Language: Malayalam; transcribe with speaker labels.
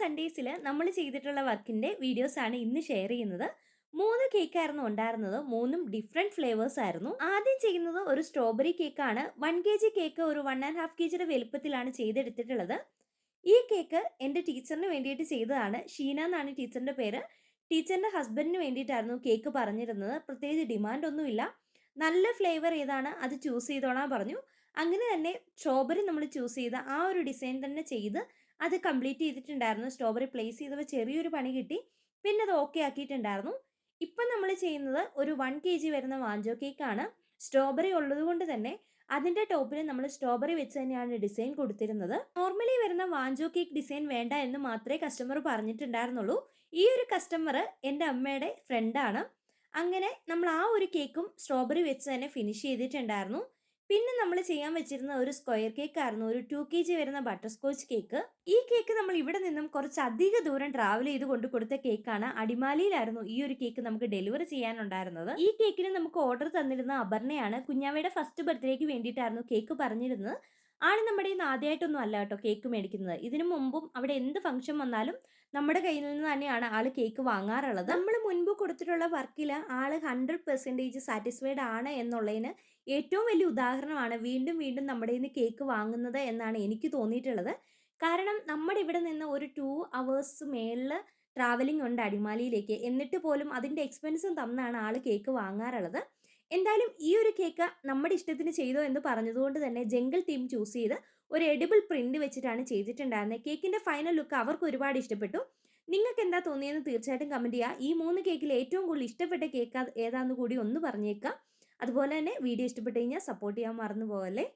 Speaker 1: സൺഡേസിൽ നമ്മൾ ചെയ്തിട്ടുള്ള വർക്കിന്റെ വീഡിയോസാണ് ഇന്ന് ഷെയർ ചെയ്യുന്നത്. മൂന്ന് കേക്കായിരുന്നു ഉണ്ടായിരുന്നത്. മൂന്നും ഡിഫറെന്റ് ഫ്ലേവേഴ്സ് ആയിരുന്നു ആദ്യം ചെയ്യുന്നത് ഒരു സ്ട്രോബെറി കേക്കാണ് വൺ കെ ജി കേക്ക് ഒരു വൺ ആൻഡ് ഹാഫ് കെ ജിയുടെ വലുപ്പത്തിലാണ് ചെയ്തെടുത്തിട്ടുള്ളത്. ഈ കേക്ക് എന്റെ ടീച്ചറിന് വേണ്ടിയിട്ട് ചെയ്തതാണ്. ഷീന എന്നാണ് ടീച്ചറിന്റെ പേര്. ടീച്ചറിന്റെ ഹസ്ബൻഡിന് വേണ്ടിയിട്ടായിരുന്നു കേക്ക് പറഞ്ഞിരുന്നത്. പ്രത്യേകിച്ച് ഡിമാൻഡ് ഒന്നുമില്ല. നല്ല ഫ്ലേവർ ഏതാണ് അത് ചൂസ് ചെയ്തോളാൻ പറഞ്ഞു. അങ്ങനെ തന്നെ സ്ട്രോബെറി നമ്മൾ ചൂസ് ചെയ്ത് ആ ഒരു ഡിസൈൻ തന്നെ ചെയ്ത് അത് കംപ്ലീറ്റ് ചെയ്തിട്ടുണ്ടായിരുന്നു. സ്ട്രോബെറി പ്ലേസ് ചെയ്തപ്പോൾ ചെറിയൊരു പണി കിട്ടി. പിന്നെ അത് ഓക്കെ ആക്കിയിട്ടുണ്ടായിരുന്നു. ഇപ്പം നമ്മൾ ചെയ്യുന്നത് ഒരു വൺ കെ ജി വരുന്ന വാഞ്ചോ കേക്കാണ്. സ്ട്രോബെറി ഉള്ളതുകൊണ്ട് തന്നെ അതിന്റെ ടോപ്പിൽ നമ്മൾ സ്ട്രോബെറി വെച്ച് തന്നെയാണ് ഡിസൈൻ കൊടുത്തിരുന്നത്. നോർമലി വരുന്ന വാഞ്ചോ കേക്ക് ഡിസൈൻ വേണ്ട എന്ന് മാത്രമേ കസ്റ്റമർ പറഞ്ഞിട്ടുണ്ടായിരുന്നുള്ളൂ. ഈ ഒരു കസ്റ്റമർ എന്റെ അമ്മയുടെ ഫ്രണ്ടാണ് അങ്ങനെ നമ്മൾ ആ ഒരു കേക്കും സ്ട്രോബെറി വെച്ച് തന്നെ ഫിനിഷ് ചെയ്തിട്ടുണ്ടായിരുന്നു. പിന്നെ നമ്മൾ ചെയ്യാൻ വെച്ചിരുന്ന ഒരു സ്ക്വയർ കേക്ക് ആയിരുന്നു ഒരു ടു കെ ജി വരുന്ന ബട്ടർ സ്കോച്ച് കേക്ക് ഈ കേക്ക് നമ്മൾ ഇവിടെ നിന്നും കുറച്ച് അധിക ദൂരം ട്രാവൽ ചെയ്ത് കൊണ്ട് കൊടുത്ത കേക്കാണ് അടിമാലിയിലായിരുന്നു ഈ ഒരു കേക്ക് നമുക്ക് ഡെലിവറി ചെയ്യാനുണ്ടായിരുന്നത്. ഈ കേക്കിന് നമുക്ക് ഓർഡർ തന്നിരുന്ന അപർണയാണ് കുഞ്ഞാവയുടെ ഫസ്റ്റ് ബർത്ത്ഡേക്ക് വേണ്ടിയിട്ടായിരുന്നു കേക്ക് പറഞ്ഞിരുന്നത്. ആണ് നമ്മുടെ ഇന്ന് ആദ്യമായിട്ടൊന്നും അല്ല കേട്ടോ കേക്ക് മേടിക്കുന്നത്. ഇതിനു മുമ്പും അവിടെ എന്ത് ഫംഗ്ഷൻ വന്നാലും നമ്മുടെ കയ്യിൽ നിന്ന് തന്നെയാണ് ആൾ കേക്ക് വാങ്ങാറുള്ളത്. നമ്മൾ മുൻപ് കൊടുത്തിട്ടുള്ള വർക്കിൽ ആൾ ഹൺഡ്രഡ് പെർസെന്റേജ് സാറ്റിസ്ഫൈഡ് ആണ് എന്നുള്ളതിന് ഏറ്റവും വലിയ ഉദാഹരണമാണ് വീണ്ടും വീണ്ടും നമ്മുടെ ഇന്ന് കേക്ക് വാങ്ങുന്നത് എന്നാണ് എനിക്ക് തോന്നിയിട്ടുള്ളത്. കാരണം നമ്മുടെ ഇവിടെ നിന്ന് ഒരു ടു അവേഴ്സ് മേളിൽ ട്രാവലിംഗ് ഉണ്ട് അടിമാലിയിലേക്ക്. എന്നിട്ട് പോലും അതിന്റെ എക്സ്പെൻസും തന്നാണ് ആൾ കേക്ക് വാങ്ങാറുള്ളത്. എന്തായാലും ഈ ഒരു കേക്ക് നമ്മുടെ ഇഷ്ടത്തിന് ചെയ്തു എന്ന് പറഞ്ഞതുകൊണ്ട് തന്നെ ജംഗിൾ തീം ചൂസ് ചെയ്ത് ഒരു എഡിബിൾ പ്രിന്റ് വെച്ചിട്ടാണ് ചെയ്തിട്ടുണ്ടായിരുന്നത് കേക്കിന്റെ ഫൈനൽ ലുക്ക് അവർക്ക് ഒരുപാട് ഇഷ്ടപ്പെട്ടു. നിങ്ങൾക്ക് എന്താ തോന്നിയെന്ന് തീർച്ചയായിട്ടും കമന്റ് ചെയ്യുക ഈ മൂന്ന് കേക്കിൽ ഏറ്റവും കൂടുതൽ ഇഷ്ടപ്പെട്ട കേക്ക് ഏതാന്ന് കൂടി ഒന്ന് പറഞ്ഞേക്കാം. അതുപോലെ തന്നെ വീഡിയോ ഇഷ്ടപ്പെട്ട് കഴിഞ്ഞാൽ സപ്പോർട്ട് ചെയ്യാൻ മറന്നു പോകല്ലേ?